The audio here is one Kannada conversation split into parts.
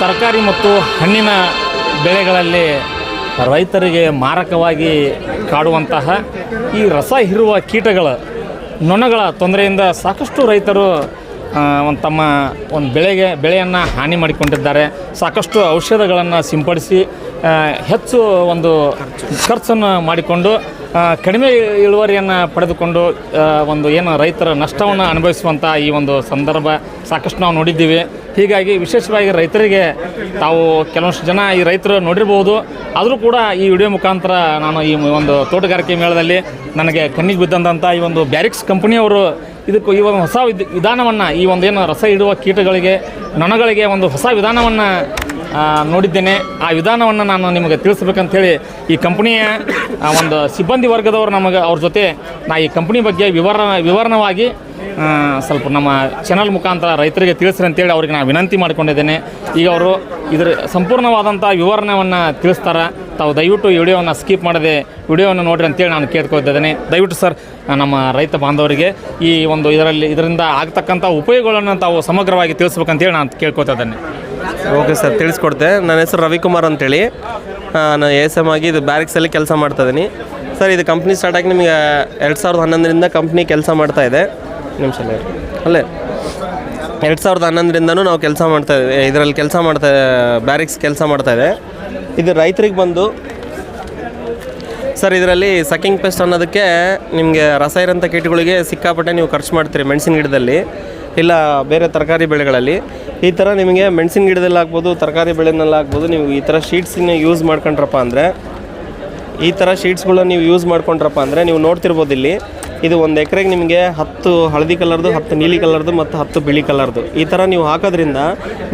ತರಕಾರಿ ಮತ್ತು ಹಣ್ಣಿನ ಬೆಳೆಗಳಲ್ಲಿ ರೈತರಿಗೆ ಮಾರಕವಾಗಿ ಕಾಡುವಂತಹ ಈ ರಸ ಹೀರುವ ಕೀಟಗಳ ನೊಣಗಳ ತೊಂದರೆಯಿಂದ ಸಾಕಷ್ಟು ರೈತರು ಒಂದು ತಮ್ಮ ಒಂದು ಬೆಳೆಗೆ, ಬೆಳೆಯನ್ನು ಹಾನಿ ಮಾಡಿಕೊಂಡಿದ್ದಾರೆ. ಸಾಕಷ್ಟು ಔಷಧಗಳನ್ನು ಸಿಂಪಡಿಸಿ ಹೆಚ್ಚು ಒಂದು ಖರ್ಚನ್ನು ಮಾಡಿಕೊಂಡು ಕಡಿಮೆ ಇಳುವರಿಯನ್ನು ಪಡೆದುಕೊಂಡು ಒಂದು ಏನು ರೈತರ ನಷ್ಟವನ್ನು ಅನುಭವಿಸುವಂಥ ಈ ಒಂದು ಸಂದರ್ಭ ಸಾಕಷ್ಟು ನಾವು ನೋಡಿದ್ದೀವಿ. ಹೀಗಾಗಿ ವಿಶೇಷವಾಗಿ ರೈತರಿಗೆ ತಾವು ಕೆಲವಷ್ಟು ಜನ ಈ ರೈತರು ನೋಡಿರ್ಬೋದು. ಆದರೂ ಕೂಡ ಈ ವಿಡಿಯೋ ಮುಖಾಂತರ ನಾನು ಈ ಒಂದು ತೋಟಗಾರಿಕೆ ಮೇಳದಲ್ಲಿ ನನಗೆ ಕಣ್ಣಿಗೆ ಬಿದ್ದಂಥ ಈ ಒಂದು ಬ್ಯಾರಿಕ್ಸ್ ಕಂಪನಿಯವರು ಇದಕ್ಕೂ ಈ ಒಂದು ಹೊಸ ವಿಧ ವಿಧಾನವನ್ನು, ಈ ಒಂದು ಏನು ರಸ ಇಡುವ ಕೀಟಗಳಿಗೆ, ನೊಣಗಳಿಗೆ ಒಂದು ಹೊಸ ವಿಧಾನವನ್ನು ನೋಡಿದ್ದೇನೆ. ಆ ವಿಧಾನವನ್ನು ನಾನು ನಿಮಗೆ ತಿಳಿಸ್ಬೇಕಂತೇಳಿ ಈ ಕಂಪ್ನಿಯ ಒಂದು ಸಿಬ್ಬಂದಿ ವರ್ಗದವರು ನಮಗೆ ಅವ್ರ ಜೊತೆ ನಾ ಈ ಕಂಪ್ನಿ ಬಗ್ಗೆ ವಿವರ, ವಿವರಣವಾಗಿ ಸ್ವಲ್ಪ ನಮ್ಮ ಚಾನಲ್ ಮುಖಾಂತರ ರೈತರಿಗೆ ತಿಳಿಸ್ರಿ ಅಂತೇಳಿ ಅವ್ರಿಗೆ ನಾನು ವಿನಂತಿ ಮಾಡಿಕೊಂಡಿದ್ದೇನೆ. ಈಗ ಅವರು ಇದರ ಸಂಪೂರ್ಣವಾದಂಥ ವಿವರಣೆಯನ್ನು ತಿಳಿಸ್ತಾರೆ. ತಾವು ದಯವಿಟ್ಟು ವಿಡಿಯೋವನ್ನು ಸ್ಕಿಪ್ ಮಾಡದೆ ವಿಡಿಯೋವನ್ನು ನೋಡಿರಿ ಅಂತೇಳಿ ನಾನು ಕೇಳ್ಕೊತಿದ್ದೇನೆ. ದಯವಿಟ್ಟು ಸರ್, ನಮ್ಮ ರೈತ ಬಾಂಧವರಿಗೆ ಈ ಒಂದು ಇದರಲ್ಲಿ, ಇದರಿಂದ ಆಗ್ತಕ್ಕಂಥ ಉಪಯೋಗಗಳನ್ನು ತಾವು ಸಮಗ್ರವಾಗಿ ತಿಳಿಸ್ಬೇಕಂತೇಳಿ ನಾನು ಕೇಳ್ಕೊತಾ ಇದ್ದೇನೆ ಓಕೆ ಸರ್, ತಿಳಿಸ್ಕೊಡ್ತೆ. ನನ್ನ ಹೆಸರು ರವಿಕುಮಾರ್ ಅಂತೇಳಿ. ನಾನು ಎ ಎಸ್ ಎಂ ಆಗಿ ಇದು ಬ್ಯಾರಿಕ್ಸಲ್ಲಿ ಕೆಲಸ ಮಾಡ್ತಾ ಇದ್ದೀನಿ ಸರ್, ಇದು ಕಂಪ್ನಿ ಸ್ಟಾರ್ಟ್ ಆಗಿ ನಿಮಗೆ ಎರಡು ಸಾವಿರದ ಹನ್ನೊಂದರಿಂದ ಕಂಪ್ನಿ ಕೆಲಸ ಮಾಡ್ತಾ ಇದೆ. ನಿಮಿಷ, ಅಲ್ಲೇ ಎರಡು ಸಾವಿರದ ಹನ್ನೊಂದರಿಂದನೂ ನಾವು ಕೆಲಸ ಮಾಡ್ತಾ ಇದರಲ್ಲಿ ಕೆಲಸ ಮಾಡ್ತಾ, ಬ್ಯಾರಿಕ್ಸ್ ಕೆಲಸ ಮಾಡ್ತಾ ಇದೆ. ಇದು ರೈತರಿಗೆ ಬಂದು, ಸರ್, ಇದರಲ್ಲಿ ಸಕಿಂಗ್ ಪೆಸ್ಟ್ ಅನ್ನೋದಕ್ಕೆ ನಿಮಗೆ ರಸ ಇರೋಂಥ ಕೀಟಗಳಿಗೆ ಸಿಕ್ಕಾಪಟ್ಟೆ ನೀವು ಖರ್ಚು ಮಾಡ್ತೀರಿ ಮೆಣಸಿನ ಗಿಡದಲ್ಲಿ. ಇಲ್ಲ, ಬೇರೆ ತರಕಾರಿ ಬೆಳೆಗಳಲ್ಲಿ. ಈ ಥರ ನಿಮಗೆ ಮೆಣಸಿನ ಗಿಡದಲ್ಲಿ ಆಗ್ಬೋದು ತರಕಾರಿ ಬೆಳೆನಲ್ಲಿ ಆಗ್ಬೋದು ನೀವು ಈ ಥರ ಶೀಟ್ಸನ್ನ ಯೂಸ್ ಮಾಡ್ಕೊಂಡ್ರಪ್ಪ ಅಂದರೆ, ಈ ಥರ ಶೀಟ್ಸ್ಗಳನ್ನ ನೀವು ಯೂಸ್ ಮಾಡ್ಕೊಂಡ್ರಪ್ಪ ಅಂದರೆ, ನೀವು ನೋಡ್ತಿರ್ಬೋದು ಇಲ್ಲಿ, ಇದು ಒಂದು ಎಕರೆಗೆ ನಿಮಗೆ ಹತ್ತು ಹಳದಿ ಕಲರ್ದು, ಹತ್ತು ನೀಲಿ ಕಲರ್ದು ಮತ್ತು ಹತ್ತು ಬಿಳಿ ಕಲರ್ದು. ಈ ಥರ ನೀವು ಹಾಕೋದ್ರಿಂದ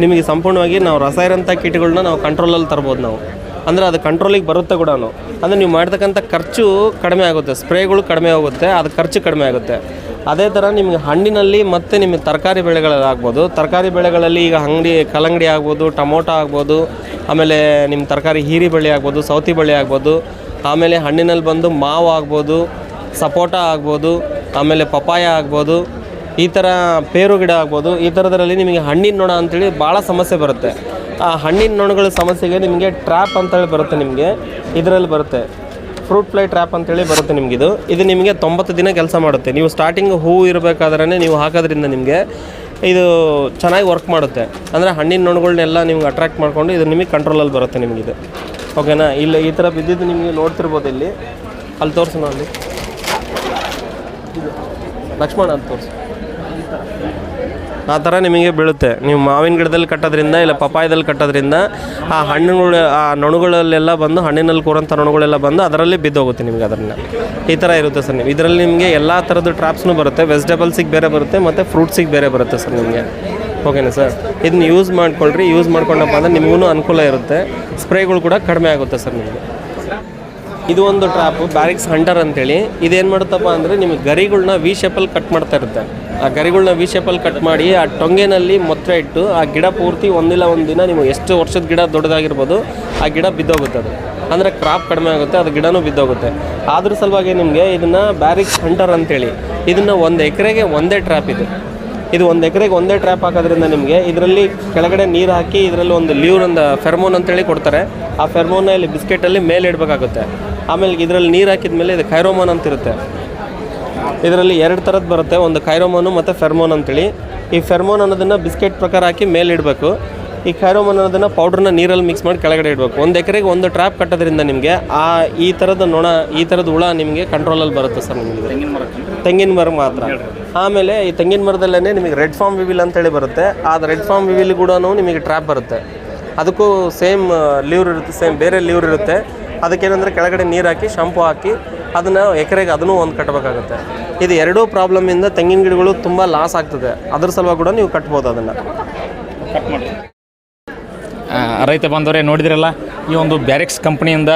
ನಿಮಗೆ ಸಂಪೂರ್ಣವಾಗಿ ನಾವು ರಸ ಇರೋಂಥ ಕೀಟಗಳನ್ನ ನಾವು ಕಂಟ್ರೋಲಲ್ಲಿ ತರ್ಬೋದು ನಾವು. ಅಂದರೆ ಅದು ಕಂಟ್ರೋಲಿಗೆ ಬರುತ್ತೆ ಕೂಡ ಅಂದರೆ ನೀವು ಮಾಡ್ತಕ್ಕಂಥ ಖರ್ಚು ಕಡಿಮೆ ಆಗುತ್ತೆ, ಸ್ಪ್ರೇಗಳು ಕಡಿಮೆ ಆಗುತ್ತೆ, ಅದು ಖರ್ಚು ಕಡಿಮೆ ಆಗುತ್ತೆ. ಅದೇ ಥರ ನಿಮಗೆ ಹಣ್ಣಿನಲ್ಲಿ ಮತ್ತು ನಿಮಗೆ ತರಕಾರಿ ಬೆಳೆಗಳಲ್ಲಿ ಆಗ್ಬೋದು. ತರಕಾರಿ ಬೆಳೆಗಳಲ್ಲಿ ಈಗ ಅಂಗಡಿ, ಕಲ್ಲಂಗಡಿ ಆಗ್ಬೋದು, ಟೊಮೊಟೊ ಆಗ್ಬೋದು, ಆಮೇಲೆ ನಿಮ್ಮ ತರಕಾರಿ ಹೀರಿ ಬಳ್ಳಿ ಆಗ್ಬೋದು, ಸೌತಿ ಬಳ್ಳಿ ಆಗ್ಬೋದು, ಆಮೇಲೆ ಹಣ್ಣಿನಲ್ಲಿ ಬಂದು ಮಾವು ಆಗ್ಬೋದು, ಸಪೋಟ ಆಗ್ಬೋದು, ಆಮೇಲೆ ಪಪಾಯ ಆಗ್ಬೋದು, ಈ ಥರ ಪೇರು ಗಿಡ ಆಗ್ಬೋದು, ಈ ಥರದ್ರಲ್ಲಿ ನಿಮಗೆ ಹಣ್ಣಿನ ನೊಣ ಅಂತೇಳಿ ಭಾಳ ಸಮಸ್ಯೆ ಬರುತ್ತೆ. ಆ ಹಣ್ಣಿನ ನೊಣಗಳ ಸಮಸ್ಯೆಗೆ ನಿಮಗೆ ಟ್ರ್ಯಾಪ್ ಅಂತೇಳಿ ಬರುತ್ತೆ ನಿಮಗೆ. ಇದರಲ್ಲಿ ಬರುತ್ತೆ. ಫ್ರೂಟ್ ಫ್ಲೈ ಟ್ರ್ಯಾಪ್ ಅಂತೇಳಿ ಬರುತ್ತೆ ನಿಮಗಿದು. ಇದು ನಿಮಗೆ ತೊಂಬತ್ತು ದಿನ ಕೆಲಸ ಮಾಡುತ್ತೆ. ನೀವು ಸ್ಟಾರ್ಟಿಂಗ್ ಹೂವು ಇರಬೇಕಾದ್ರೆ ನೀವು ಹಾಕೋದ್ರಿಂದ ನಿಮಗೆ ಇದು ಚೆನ್ನಾಗಿ ವರ್ಕ್ ಮಾಡುತ್ತೆ. ಅಂದರೆ ಹಣ್ಣಿನ ನೊಣಗಳನ್ನೆಲ್ಲ ನಿಮ್ಗೆ ಅಟ್ರಾಕ್ಟ್ ಮಾಡಿಕೊಂಡು ಇದು ನಿಮಗೆ ಕಂಟ್ರೋಲಲ್ಲಿ ಬರುತ್ತೆ ನಿಮಗಿದು. ಓಕೆನಾ ಇಲ್ಲಿ ಈ ಥರ ಬಿದ್ದಿದ್ದು ನಿಮಗೆ ನೋಡ್ತಿರ್ಬೋದು ಇಲ್ಲಿ. ಅಲ್ಲಿ ತೋರಿಸೋಣ ಅಲ್ಲಿ ಲಕ್ಷ್ಮಣ ಅಂತ ತೋರಿಸು. ಆ ಥರ ನಿಮಗೆ ಬೀಳುತ್ತೆ. ನೀವು ಮಾವಿನ ಗಿಡದಲ್ಲಿ ಕಟ್ಟೋದ್ರಿಂದ ಇಲ್ಲ ಪಪಾಯದಲ್ಲಿ ಕಟ್ಟೋದ್ರಿಂದ ಆ ಹಣ್ಣುಗಳು ಆ ನೊಣಗಳಲ್ಲೆಲ್ಲ ಬಂದು ಹಣ್ಣಿನಲ್ಲಿ ಕೂರಂಥ ನೊಣಗಳೆಲ್ಲ ಬಂದು ಅದರಲ್ಲಿ ಬಿದ್ದೋಗುತ್ತೆ ನಿಮಗೆ ಅದನ್ನು ಈ ಥರ ಇರುತ್ತೆ ಸರ್ ನೀವು. ಇದರಲ್ಲಿ ನಿಮಗೆ ಎಲ್ಲ ಥರದ ಟ್ರಾಪ್ಸ್ನೂ ಬರುತ್ತೆ. ವೆಜಿಟೇಬಲ್ಸಿಗೆ ಬೇರೆ ಬರುತ್ತೆ ಮತ್ತು ಫ್ರೂಟ್ಸಿಗೆ ಬೇರೆ ಬರುತ್ತೆ ಸರ್ ನಿಮಗೆ. ಓಕೆನಾ ಸರ್? ಇದನ್ನ ಯೂಸ್ ಮಾಡ್ಕೊಳ್ರಿ. ಯೂಸ್ ಮಾಡ್ಕೊಂಡಪ್ಪ ಅಂದರೆ ನಿಮಗೂ ಅನುಕೂಲ ಇರುತ್ತೆ. ಸ್ಪ್ರೇಗಳು ಕೂಡ ಕಡಿಮೆ ಆಗುತ್ತೆ ಸರ್ ನಿಮಗೆ. ಇದು ಒಂದು ಟ್ರಾಪು ಬ್ಯಾರಿಕ್ಸ್ ಹಂಟರ್ ಅಂತೇಳಿ. ಇದೇನು ಮಾಡುತ್ತಪ್ಪ ಅಂದರೆ ನಿಮಗೆ ಗರಿಗಳನ್ನ ವಿ ಶೇಪಲ್ಲಿ ಕಟ್ ಮಾಡ್ತಾ ಇರುತ್ತೆ. ಆ ಗರಿಗಳನ್ನ ವಿ ಶೇಪಲ್ಲಿ ಕಟ್ ಮಾಡಿ ಆ ಟೊಂಗೆನಲ್ಲಿ ಮೊತ್ತ ಇಟ್ಟು ಆ ಗಿಡ ಪೂರ್ತಿ ಒಂದಿಲ್ಲ ಒಂದು ದಿನ ನೀವು ಎಷ್ಟು ವರ್ಷದ ಗಿಡ ದೊಡ್ಡದಾಗಿರ್ಬೋದು ಆ ಗಿಡ ಬಿದ್ದೋಗುತ್ತೆ ಅದು. ಅಂದರೆ ಕ್ರಾಪ್ ಕಡಿಮೆ ಆಗುತ್ತೆ, ಅದು ಗಿಡನೂ ಬಿದ್ದೋಗುತ್ತೆ. ಆದ್ರ ಸಲುವಾಗಿ ನಿಮಗೆ ಇದನ್ನು ಬ್ಯಾರಿಕ್ಸ್ ಹಂಟರ್ ಅಂತೇಳಿ, ಇದನ್ನು ಒಂದು ಎಕರೆಗೆ ಒಂದೇ ಟ್ರ್ಯಾಪ್ ಇದೆ. ಇದು ಒಂದು ಎಕರೆಗೆ ಒಂದೇ ಟ್ರ್ಯಾಪ್ ಹಾಕೋದ್ರಿಂದ ನಿಮಗೆ ಇದರಲ್ಲಿ ಕೆಳಗಡೆ ನೀರು ಹಾಕಿ ಇದರಲ್ಲಿ ಒಂದು ಲ್ಯೂರ್ ಒಂದು ಫೆರ್ಮೋನ್ ಅಂತೇಳಿ ಕೊಡ್ತಾರೆ. ಆ ಫೆರ್ಮೋನ ಇಲ್ಲಿ ಬಿಸ್ಕೆಟಲ್ಲಿ ಮೇಲೆ ಇಡಬೇಕಾಗುತ್ತೆ. ಆಮೇಲೆ ಇದರಲ್ಲಿ ನೀರು ಹಾಕಿದ ಮೇಲೆ ಇದು ಖೈರೋಮೋನ್ ಅಂತಿರುತ್ತೆ. ಇದರಲ್ಲಿ ಎರಡು ಥರದ್ದು ಬರುತ್ತೆ. ಒಂದು ಕೈರೋಮೋನು ಮತ್ತು ಫೆರ್ಮೋನ್ ಅಂತೇಳಿ. ಈ ಫೆರ್ಮೋನ್ ಅನ್ನೋದನ್ನು ಬಿಸ್ಕೆಟ್ ಪ್ರಕಾರ ಹಾಕಿ ಮೇಲೆ ಇಡಬೇಕು. ಈ ಕೈರೋಮೋನ್ ಅನ್ನೋದನ್ನು ಪೌಡ್ರನ್ನ ನೀರಲ್ಲಿ ಮಿಕ್ಸ್ ಮಾಡಿ ಕೆಳಗಡೆ ಇಡಬೇಕು. ಒಂದು ಎಕರೆಗೆ ಒಂದು ಟ್ರ್ಯಾಪ್ ಕಟ್ಟೋದ್ರಿಂದ ನಿಮಗೆ ಆ ಈ ಥರದ ನೊಣ ಈ ಥರದ ಹುಳ ನಿಮಗೆ ಕಂಟ್ರೋಲಲ್ಲಿ ಬರುತ್ತೆ ಸರ್ ನಿಮಗೆ ತೆಂಗಿನ ಮರ ಮಾತ್ರ. ಆಮೇಲೆ ಈ ತೆಂಗಿನ ಮರದಲ್ಲೇ ನಿಮಗೆ ರೆಡ್ ಫಾರ್ಮ್ ವಿವಿಲ್ ಅಂತೇಳಿ ಬರುತ್ತೆ. ಆ ರೆಡ್ ಫಾರ್ಮ್ ವಿವಿಲ್ ಕೂಡ ನಿಮಗೆ ಟ್ರ್ಯಾಪ್ ಬರುತ್ತೆ. ಅದಕ್ಕೂ ಸೇಮ್ ಲೀವ್ರ್ ಇರುತ್ತೆ ಸೇಮ್ ಬೇರೆ ಲೀವ್ರ್ ಇರುತ್ತೆ. ಅದಕ್ಕೇನೆಂದರೆ ಕೆಳಗಡೆ ನೀರು ಹಾಕಿ ಶಾಂಪು ಹಾಕಿ ಅದನ್ನು ಎಕರೆಗೆ ಅದನ್ನು ಒಂದು ಕಟ್ಟಬೇಕಾಗುತ್ತೆ ಇದು ಎರಡೂ ಪ್ರಾಬ್ಲಮಿಂದ ತೆಂಗಿನ ಗಿಡಗಳು ತುಂಬ ಲಾಸ್ ಆಗ್ತದೆ. ಅದ್ರ ಸಲುವಾಗಿ ಕೂಡ ನೀವು ಕಟ್ಬೋದು ಅದನ್ನು. ಆ, ರೈತ ಬಂದವರೇ ನೋಡಿದ್ರಲ್ಲ ಈ ಒಂದು ಬ್ಯಾರಿಕ್ಸ್ ಕಂಪ್ನಿಯಿಂದ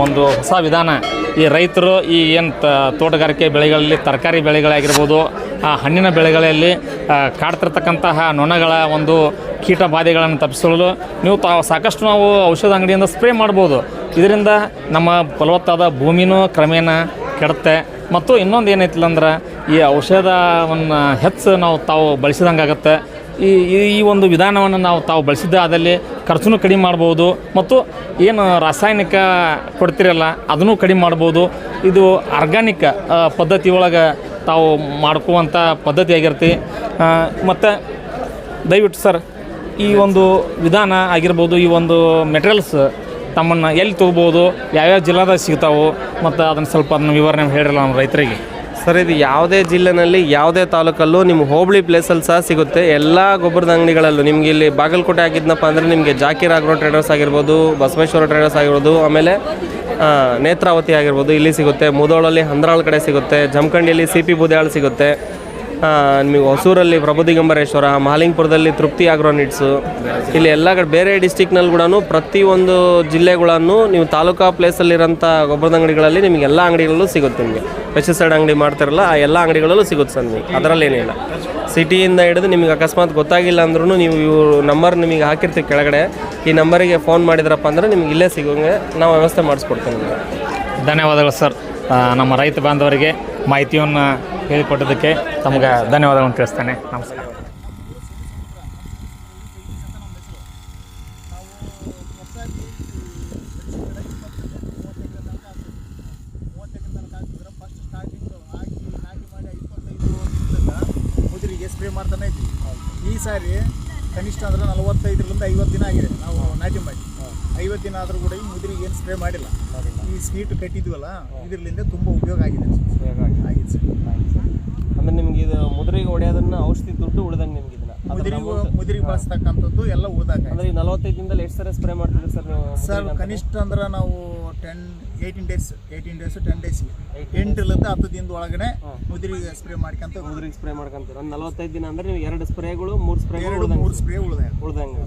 ಒಂದು ಹೊಸ ವಿಧಾನ ಈ ರೈತರು ಈ ಏನು ತೋಟಗಾರಿಕೆ ಬೆಳೆಗಳಲ್ಲಿ, ತರಕಾರಿ ಬೆಳೆಗಳಾಗಿರ್ಬೋದು, ಆ ಹಣ್ಣಿನ ಬೆಳೆಗಳಲ್ಲಿ ಕಾಡ್ತಿರ್ತಕ್ಕಂತಹ ನೊಣಗಳ ಒಂದು ಕೀಟ ಬಾಧೆಗಳನ್ನು ತಪ್ಪಿಸಲು ನೀವು ತಾವು ಸಾಕಷ್ಟು ನಾವು ಔಷಧ ಅಂಗಡಿಯಿಂದ ಸ್ಪ್ರೇ ಮಾಡ್ಬೋದು. ಇದರಿಂದ ನಮ್ಮ ಫಲವತ್ತಾದ ಭೂಮಿನೂ ಕ್ರಮೇಣ ಕೆಡುತ್ತೆ. ಮತ್ತು ಇನ್ನೊಂದು ಏನೈತಿಲ್ಲ ಅಂದ್ರೆ ಈ ಔಷಧವನ್ನು ಹೆಚ್ಚು ನಾವು ತಾವು ಬಳಸಿದಂಗೆ ಆಗುತ್ತೆ ಈ, ಈ- ಒಂದು ವಿಧಾನವನ್ನು ನಾವು ತಾವು ಬಳಸಿದ್ದ ಆದಲ್ಲಿ ಖರ್ಚು ಕಡಿಮೆ ಮಾಡ್ಬೋದು ಮತ್ತು ಏನು ರಾಸಾಯನಿಕ ಕೊಡ್ತಿರಲ್ಲ ಅದನ್ನು ಕಡಿಮೆ ಮಾಡ್ಬೋದು. ಇದು ಆರ್ಗ್ಯಾನಿಕ್ ಪದ್ಧತಿ ಒಳಗೆ ತಾವು ಮಾಡ್ಕೋವಂಥ ಪದ್ಧತಿ ಆಗಿರ್ತಿ ಮತ್ತು ದಯವಿಟ್ಟು ಸರ್, ಈ ಒಂದು ವಿಧಾನ ಆಗಿರ್ಬೋದು, ಈ ಒಂದು ಮೆಟೀರಿಯಲ್ಸ್ ತಮ್ಮನ್ನು ಎಲ್ಲಿ ತೊಗೋಬೋದು, ಯಾವ್ಯಾವ ಜಿಲ್ಲಾದಾಗ ಸಿಗ್ತಾವೆ ಮತ್ತು ಅದನ್ನು ಸ್ವಲ್ಪ ಅದನ್ನು ವಿವರಣೆ ಹೇಳಿರಲ್ಲ ನಮ್ಮ ರೈತರಿಗೆ. ಸರ್, ಇದು ಯಾವುದೇ ಜಿಲ್ಲೆನಲ್ಲಿ, ಯಾವುದೇ ತಾಲೂಕಲ್ಲೂ ನಿಮ್ಮ ಹೋಬಳಿ ಪ್ಲೇಸಲ್ಲಿ ಸಹ ಸಿಗುತ್ತೆ. ಎಲ್ಲ ಗೊಬ್ಬರದ ಅಂಗಡಿಗಳಲ್ಲೂ. ನಿಮ್ಗೆ ಇಲ್ಲಿ ಬಾಗಲಕೋಟೆ ಆಗಿದ್ನಪ್ಪ ಅಂದರೆ ನಿಮಗೆ ಜಾಕಿರ್ ಆಗ್ರೋ ಟ್ರೇಡರ್ಸ್ ಆಗಿರ್ಬೋದು, ಬಸವೇಶ್ವರ ಟ್ರೇಡರ್ಸ್ ಆಗಿರ್ಬೋದು, ಆಮೇಲೆ ನೇತ್ರಾವತಿ ಆಗಿರ್ಬೋದು ಇಲ್ಲಿ ಸಿಗುತ್ತೆ. ಮುದೋಳಲ್ಲಿ ಹಂದ್ರಾಳ್ ಕಡೆ ಸಿಗುತ್ತೆ. ಜಮಖಂಡಿಯಲ್ಲಿ ಸಿ ಪಿ ಬುದ್ಯಾಳ್ ಸಿಗುತ್ತೆ. ನಿಮಗೆ ಹೊಸೂರಲ್ಲಿ ಪ್ರಭು ದಿಗಂಬರೇಶ್ವರ ಮಹಾಲಿಂಗಪುರದಲ್ಲಿ ತೃಪ್ತಿ ಆಗ್ರೋ ನಿಟ್ಸು ಇಲ್ಲಿ ಎಲ್ಲ ಕಡೆ ಬೇರೆ ಡಿಸ್ಟಿಕ್ನಲ್ಲಿ ಕೂಡ ಪ್ರತಿಯೊಂದು ಜಿಲ್ಲೆಗಳನ್ನು ನೀವು ತಾಲೂಕಾ ಪ್ಲೇಸಲ್ಲಿರೋಂಥ ಗೊಬ್ಬರದ ಅಂಗಡಿಗಳಲ್ಲಿ ನಿಮಗೆ ಎಲ್ಲ ಅಂಗಡಿಗಳಲ್ಲೂ ಸಿಗುತ್ತೆ ನಿಮಗೆ. ಪೆಸ್ಟಿಸೈಡ್ ಅಂಗಡಿ ಮಾಡ್ತಾರಲ್ಲ, ಆ ಎಲ್ಲ ಅಂಗಡಿಗಳಲ್ಲೂ ಸಿಗುತ್ತೆ ಸರ್ ನೀವು ಅದರಲ್ಲೇನಿಲ್ಲ. ಸಿಟಿಯಿಂದ ಹಿಡಿದು ನಿಮಗೆ ಅಕಸ್ಮಾತ್ ಗೊತ್ತಾಗಿಲ್ಲ ಅಂದ್ರೂ ನೀವು ಇವರು ನಂಬರ್ ನಿಮಗೆ ಹಾಕಿರ್ತೀವಿ ಕೆಳಗಡೆ. ಈ ನಂಬರಿಗೆ ಫೋನ್ ಮಾಡಿದ್ರಪ್ಪ ಅಂದರೆ ನಿಮ್ಗೆ ಇಲ್ಲೇ ಸಿಗೋಂಗೆ ನಾವು ವ್ಯವಸ್ಥೆ ಮಾಡಿಸ್ಕೊಡ್ತೀವಿ ಧನ್ಯವಾದಗಳು ಸರ್. ನಮ್ಮ ರೈತ ಬಾಂಧವರಿಗೆ ಮಾಹಿತಿಯನ್ನು ಹೇಳಿಕೊಟ್ಟದಕ್ಕೆ ತಮಗೆ ಧನ್ಯವಾದಗಳನ್ನು ತಿಳಿಸ್ತೇನೆ. ನಮಸ್ಕಾರ. ಸ್ಪ್ರೇ ಮಾಡ್ತಾನೆ ಇದ್ವಿ ಈ ಸಾರಿ ಕನಿಷ್ಠ ಅಂದ್ರೆ ನಲವತ್ತೈದರಿಂದ ಐವತ್ತು ದಿನ ಆಗಿದೆ. ನಾವು ನಾಟಿ ಮಾಡಿ ಐವತ್ತು ದಿನ ಆದರೂ ಕೂಡ ಈ ಮುದ್ರಿಗೆ ಏನು ಸ್ಪ್ರೇ ಮಾಡಿಲ್ಲ. ಈ ಸ್ವೀಟ್ ಕಟ್ಟಿದ್ವಲ್ಲ ಇದರಿಂದ ತುಂಬ ಉಪಯೋಗ ಆಗಿದೆ. ಆಗಿದೆ. ಸರ್. ಅಂದ್ರೆ ನಿಮ್ಗೆ ಇದು ಮುದ್ರಿಗೆ ಹೊಡೆಯೋದನ್ನ ಔಷಧಿ ದುಡ್ಡು ಉಳಿದಂಗೆ ನಿಮ್ಗೆ ಮುದುರಿಗೆ ಮುದುರಿಗೆ ಬಳಸ್ತಕ್ಕಂಥದ್ದು ಎಲ್ಲ ಉಳ್ದಾಗ ಅಂದ್ರೆ ಈ ನಲವತ್ತೈದು ದಿನದಲ್ಲಿ ಎಷ್ಟು ಸರಿ ಸ್ಪ್ರೇ ಮಾಡ್ತಿದ್ರಿ ಸರ್ ನೀವು ಸರ್ ಕನಿಷ್ಠ ಅಂದ್ರೆ ನಾವು ten eighteen days eighteen days ten days ಎಂಟರಿಂದ ಹತ್ತು ದಿನದ ಒಳಗಡೆ ಮುದುರಿಗೆ ಸ್ಪ್ರೇ ಮಾಡ್ಕೊಂತ ಮುದಿರಿಗೆ ಸ್ಪ್ರೇ ಮಾಡ್ಕೊಂತೀರ. ಒಂದು ನಲವತ್ತೈದು ದಿನ ಅಂದ್ರೆ ನೀವು ಎರಡು ಸ್ಪ್ರೇಗಳು ಮೂರು ಸ್ಪ್ರೇಗಳು ಎರಡು ಮೂರು ಸ್ಪ್ರೇ ಉಳ್ದ ಉಳ್ದಂಗೆ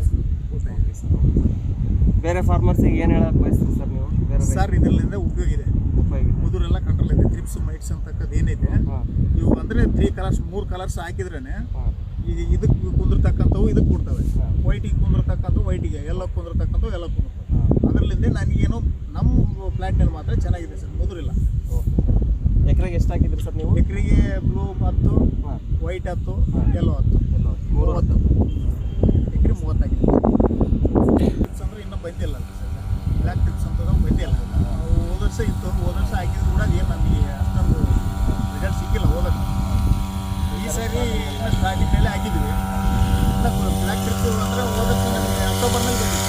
ಬೇರೆ ಫಾರ್ಮರ್ಸಿಗೆ ಏನು ಹೇಳಕ್ ಬಯಸ್ತೀರಿ ಸರ್ ನೀವು? ಬೇರೆ ಸರ್ ಇದರಿಂದ ಉಪಯೋಗ ಇದೆ. ಉಪಯೋಗ ಇದೆ. ಮುದುರೆಲ್ಲ ಕಂಟ್ರೋಲ್ ಇದೆ. ಟ್ರಿಪ್ಸ್ ಮೈಟ್ಸ್ ಅಂತಕ್ಕದ್ದು ಏನಿದೆ ಇವು ಅಂದರೆ ತ್ರೀ ಕಲರ್ಸ್ ಮೂರು ಕಲರ್ಸ್ ಹಾಕಿದ್ರೇನೆ ಹಾಂ. ಈಗ ಇದಕ್ಕೆ ಕುಂದಿರ್ತಕ್ಕಂಥವು ಇದಕ್ಕೆ ಕೊಡ್ತವೆ. ವೈಟಿಗೆ ಕುಂದಿರ್ತಕ್ಕಂಥವು ವೈಟಿಗೆ ಎಲ್ಲ ಕುಂದಿರ್ತಕ್ಕಂಥವು ಎಲ್ಲ ಕುಂದಿರ್ತವೆ. ಅದರಲ್ಲಿಂದ ನನಗೇನು ನಮ್ಮ ಪ್ಲಾಟ್ನಲ್ಲಿ ಮಾತ್ರ ಚೆನ್ನಾಗಿದೆ ಸರ್ ಮುದುರಿಲ್ಲ. ಎಕರೆಗೆ ಎಷ್ಟು ಹಾಕಿದ್ರಿ ಸರ್ ನೀವು? ಎಕರೆಗೆ ಬ್ಲೂ ಹತ್ತು ವೈಟ್ ಹತ್ತು ಎಲ್ಲೋ ಹತ್ತು. ಎಲ್ಲೋ ಮೂರು ಹತ್ತು. ಎಕರೆ ಮೂವತ್ತಾಗಿದೆ. ಟಿಪ್ಸ್ ಅಂದ್ರೆ ಇನ್ನೂ ಬಂದಿಲ್ಲ ಬ್ಲ್ಯಾಕ್ ಟಿಪ್ಸ್ ಅಂತ ಬಂದಿಲ್ಲ. ಹೋದ ವರ್ಷ ಇತ್ತು ಹೋದ ವರ್ಷ ಹಾಕಿದ್ರು ಕೂಡ ಏನು ನಮಗೆ ಅಷ್ಟೊಂದು ರಿಸಲ್ಟ್ ಸಿಕ್ಕಿಲ್ಲ ಹೋದ ಸಾರಿ ಇನ್ನು ಸ್ಟಾರ್ಟಿಂಗ್ನಲ್ಲಿ ಹಾಕಿದ್ವಿ ಟಿಪ್ಸ್ ಅಂದರೆ ಹೋದ ಅಕ್ಟೋಬರ್ನಲ್ಲಿ